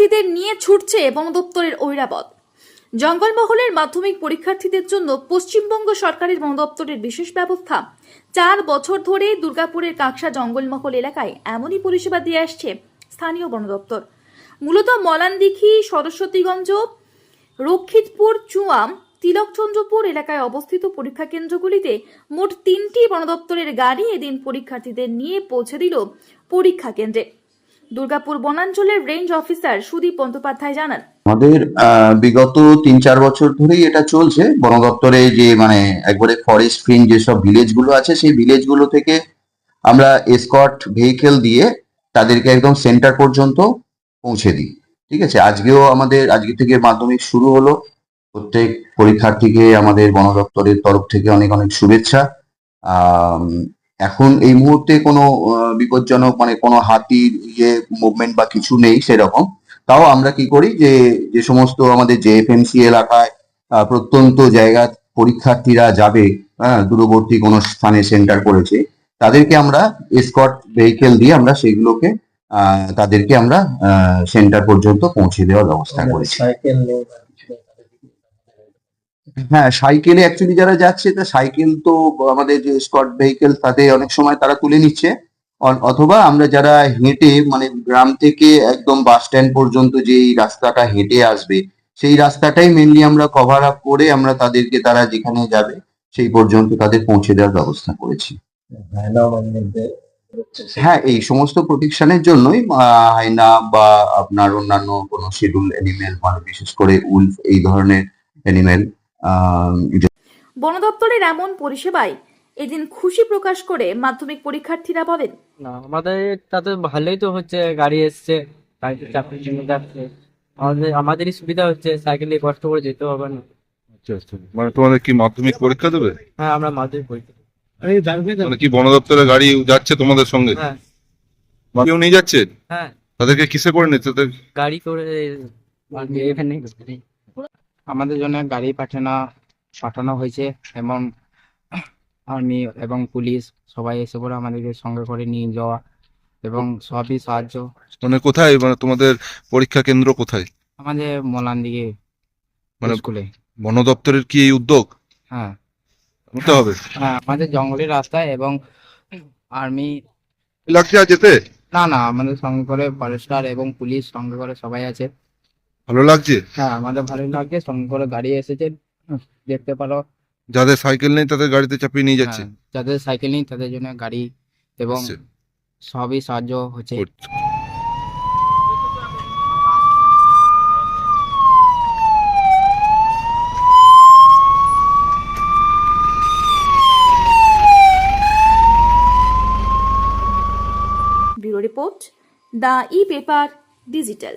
পরীক্ষার্থীদের নিয়ে ছুটছে বন দপ্তরের ঐরাবত। জঙ্গলমহলের মাধ্যমিক পরীক্ষার্থীদের জন্য পশ্চিমবঙ্গ সরকারের বন দপ্তরের বিশেষ ব্যবস্থা। চার বছর ধরে দুর্গাপুরের কাঁকসা জঙ্গলমহল এলাকায় এমনই পরিষেবা দিয়ে আসছে স্থানীয় বন দপ্তর মূলত মলানদিঘি, সরস্বতীগঞ্জ, রক্ষিতপুর, চুয়াম, তিলকচন্দ্রপুর এলাকায় অবস্থিত পরীক্ষা কেন্দ্রগুলিতে মোট তিনটি বন দপ্তরের গাড়ি এদিন পরীক্ষার্থীদের নিয়ে পৌঁছে দিল পরীক্ষা কেন্দ্রে। দুর্গাপুর বনাঞ্চলের রেঞ্জ অফিসার সুদীপ বন্দ্যোপাধ্যায় জানান। আমাদের বিগত তিন চার বছর ধরেই এটা চলছে। বন দপ্তরে যে মানে একবারে ফরেস্ট ফ্রিন যেসব ভিলেজগুলো আছে, সেই ভিলেজগুলো থেকে আমরা এসকট ভেহিকেল দিয়ে তাদেরকে একদম সেন্টার পর্যন্ত পৌঁছে দিই। ঠিক আছে? আজকেও আমাদের, আজকে থেকে মাধ্যমিক শুরু হলো। প্রত্যেক পরীক্ষার্থীকে আমাদের বন দপ্তরের তরফ থেকে অনেক অনেক শুভেচ্ছা। এখন এই মুহূর্তে কোনো বিপজ্জনক মানে কোনো হাতির ইয়ে মুভমেন্ট বা কিছু নেই সেরকম। তাও আমরা কি করি যে যে সমস্ত আমাদের যে এফএমসি এলাকায় প্রত্যন্ত জায়গা পরীক্ষার্থীরা যাবে হ্যাঁ দূরবর্তী কোনো স্থানে সেন্টার করেছে, তাদেরকে আমরা স্কট ভেহিকেল দিয়ে আমরা সেগুলোকে তাদেরকে আমরা সেন্টার পর্যন্ত পৌঁছে দেওয়ার ব্যবস্থা করেছি। হ্যাঁ সাইকেলে অ্যাকচুয়ালি যারা যাচ্ছে, তা সাইকেল তো আমাদের যে স্কট ভেহিকেল তাতে অনেক সময় তারা তুলে নিচ্ছে। অথবা আমরা যারা হেঁটে মানে গ্রাম থেকে একদম বাস স্ট্যান্ড পর্যন্ত যেই রাস্তাটা হেঁটে আসবে, সেই রাস্তাটাই মেনলি আমরা কভার আপ করে আমরা তাদেরকে, তারা যেখানে যাবে, সেই পর্যন্ত তাদের পৌঁছে দেওয়ার ব্যবস্থা করেছি। হ্যাঁ এই সমস্ত প্রোটেকশনের জন্যই হাইনা বা আপনার অন্যান্য কোনো শিডিউল এনিমেল মানে বিশেষ করে উল্ফ এই ধরনের এনিমেল বন দপ্তরের এমন পরিষেবায় এদিন খুশি প্রকাশ করে মাধ্যমিক পরীক্ষার্থীরা বলেন না আমাদের তাতে ভালোই তো হচ্ছে গাড়ি এসছে গাড়িতে জন্য যাচ্ছে। আমাদের আমাদেরই সুবিধা হচ্ছে সাইকেল নিয়ে কষ্ট করে যেতে হবে না। আচ্ছা আচ্ছা। মানে তোমাদের কি মাধ্যমিক পরীক্ষা দেবে? হ্যাঁ আমরা মাধ্যমিক পরীক্ষা। মানে কি বন দপ্তরের গাড়ি যাচ্ছে তোমাদের সঙ্গে? হ্যাঁ। কেউ নিয়ে যাচ্ছে? হ্যাঁ। তাদেরকে কিসে করে নিচ্ছে? তাদের গাড়ি করে এখানে আমাদের জন্য গাড়ি পাঠানো পাঠানো হয়েছে এবং আর্মি এবং পুলিশ সবাই এসে করে আমাদেরকে সঙ্গে করে নিয়ে যাওয়া এবং সবই সাহায্য। মানে কোথায়? মানে তোমাদের পরীক্ষা কেন্দ্র কোথায়? আমাদের মোলান দিকে মানে স্কুলে। বন দপ্তরের কি এই উদ্যোগ? হ্যাঁ। হবে। হ্যাঁ আমাদের জঙ্গলের রাস্তায় এবং আর্মি লাগছে যেতে? না না আমাদের সঙ্গে করে ফরেস্টার এবং পুলিশ সঙ্গে করে সবাই আছে। ভালো লাগছে? হ্যাঁ আমাদের ভালোই লাগছে। সঙ্গে করে গাড়ি এসেছে। দেখতে পারো। যাদের সাইকেল নেই তাদের গাড়িতে চাপিয়ে নিয়ে যাচ্ছে। হ্যাঁ, যাদের সাইকেল নেই তাদের জন্য গাড়ি এবং সবই সাহায্য হচ্ছে। Bureau report the e paper digital.